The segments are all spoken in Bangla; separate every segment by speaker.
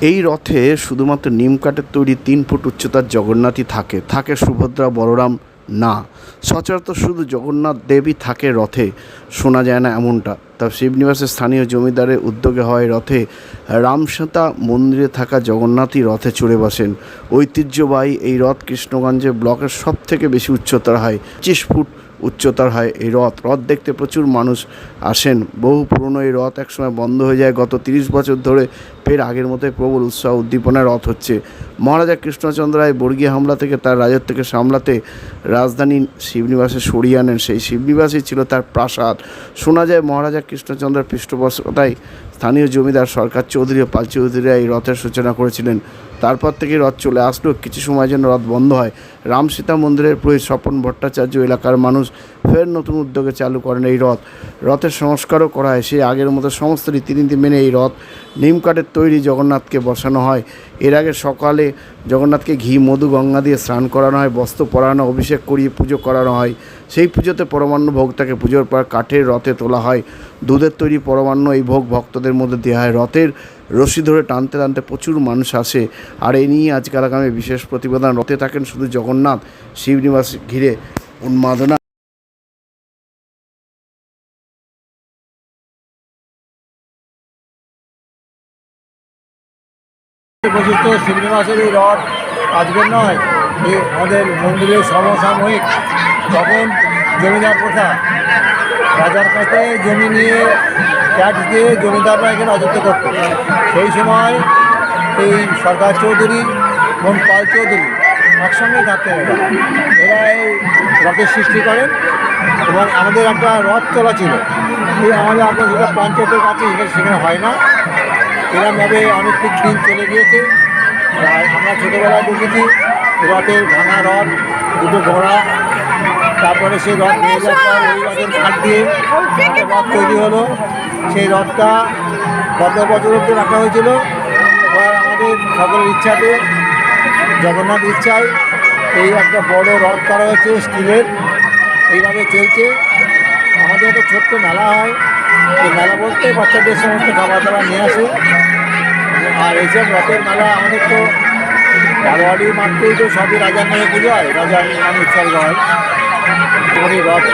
Speaker 1: এই রথে শুধুমাত্র নিম কাঠের তৈরি তিন ফুট উচ্চতার জগন্নাথই থাকে। থাকে সুভদ্রা, বলরাম? না। সচরাচর শুধু জগন্নাথ দেবী থাকে রথে। শোনা যায় না এমনটা। তা শিবনিবাসের স্থানীয় জমিদারের উদ্যোগে হয় রথে। রামসীতা মন্দিরে থাকা জগন্নাথই রথে চড়ে বসেন। ঐতিহ্যবাহী এই রথ কৃষ্ণগঞ্জে ব্লকের সব থেকে বেশি উচ্চতার হয় পঁচিশ ফুট উচ্চতার হয় এই রথ রথ দেখতে প্রচুর মানুষ আসেন। বহু পুরনো এই রথ একসময় বন্ধ হয়ে যায়। গত তিরিশ বছর ধরে ফের আগের মতোই প্রবল উৎসাহ উদ্দীপনায় রথ হচ্ছে। মহারাজা কৃষ্ণচন্দ্র রায় বর্গীয় হামলা থেকে তার রাজত্বকে সামলাতে রাজধানী শিবনিবাসে সরিয়ে আনেন। সেই শিবনিবাসই ছিল তার প্রাসাদ। শোনা যায় মহারাজা কৃষ্ণচন্দ্রের পৃষ্ঠপোষকতায় স্থানীয় জমিদার সরকার চৌধুরী ও পাল চৌধুরীরা এই রথের সূচনা করেছিলেন। তারপর থেকে রথ চলে আসলো। কিছু সময় যেন রথ বন্ধ হয়। রাম সীতা মন্দিরের পুরোহিত স্বপন ভট্টাচার্য এলাকার মানুষ ফের নতুন উদ্যোগে চালু করেন এই রথ। রথের সংস্কারও করা হয়। সেই আগের মতো সমস্ত রীতিনীতি মেনে এই রথ নিমকাঠের তৈরি জগন্নাথকে বসানো হয়। এর আগে সকালে জগন্নাথকে ঘি, মধু, গঙ্গা দিয়ে স্নান করানো হয়, বস্ত্র পরানো, অভিষেক করিয়ে পুজো করানো হয়। সেই পুজোতে পরমান্ন ভোগটাকে পুজোর পর কাঠের রথে তোলা হয়। দুধের তৈরি পরমান্ন এই ভোগ ভক্তদের মধ্যে দেওয়া হয়। রথের রশি ধরে টানতে টানতে প্রচুর মানুষ আসে। আর এ নিয়ে আজকাল আগামী বিশেষ প্রতিবেদন। রথে থাকেন শুধু জগন্নাথ, শিবনিবাস ঘিরে উন্মাদনা।
Speaker 2: প্রযুক্ত শ্রীনিবাসের এই রথ আজকের নয় এই আমাদের মন্দিরের সমসাময়িক তখন জমিদার প্রথা। রাজার কাছে জমি নিয়ে ট্যাক্স দিয়ে জমিদাররা এখানে রাজত্ব করত। সেই সময় এই সরকার চৌধুরী এবং পাল চৌধুরী একসঙ্গে থাকতেন এরা। এরা এই রথের সৃষ্টি করেন এবং আমাদের একটা রথ চলা ছিল। এই আমাদের আপনার যেটা পঞ্চায়েতের কাছে সেখানে হয় না। এরমভাবে অনেক দিন চলে গিয়েছে। আমরা ছোটোবেলায় দেখেছি, রথের ভাঙা রথ, দুটো ঘোড়া, তারপরে সেই রথ নিয়ে যাওয়ার ওই রথের কাঠ দিয়ে রথ তৈরি হলো। সেই রথটা গত বছর অব্দি রাখা হয়েছিল? এবার আমাদের সকলের ইচ্ছাতে, জগন্নাথ ইচ্ছায় এই একটা বড় রথ করা হয়েছে, স্টিলের। এইভাবে চলছে। আমাদের একটা ছোট্ট মেলা হয়। মেলা বলতে বাচ্চাদের সমস্ত খাবার দাবার নিয়ে আসে। আর এইসব রথের মেলা, আমাদের তো বারোয়ারি মাত্রেই তো সবই রাজার নামে পুজো হয় রাজার নামে উৎসর্গ হয়। এবারে রথ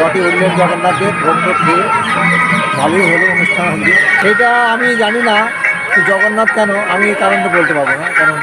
Speaker 2: রথে উল্লেখ জগন্নাথের, ভোগ খেয়ে ভালোই হলো অনুষ্ঠান হলো। সেটা আমি জানি না, জগন্নাথ কেন? আমি এই কারণটা বলতে পারব না, কারণ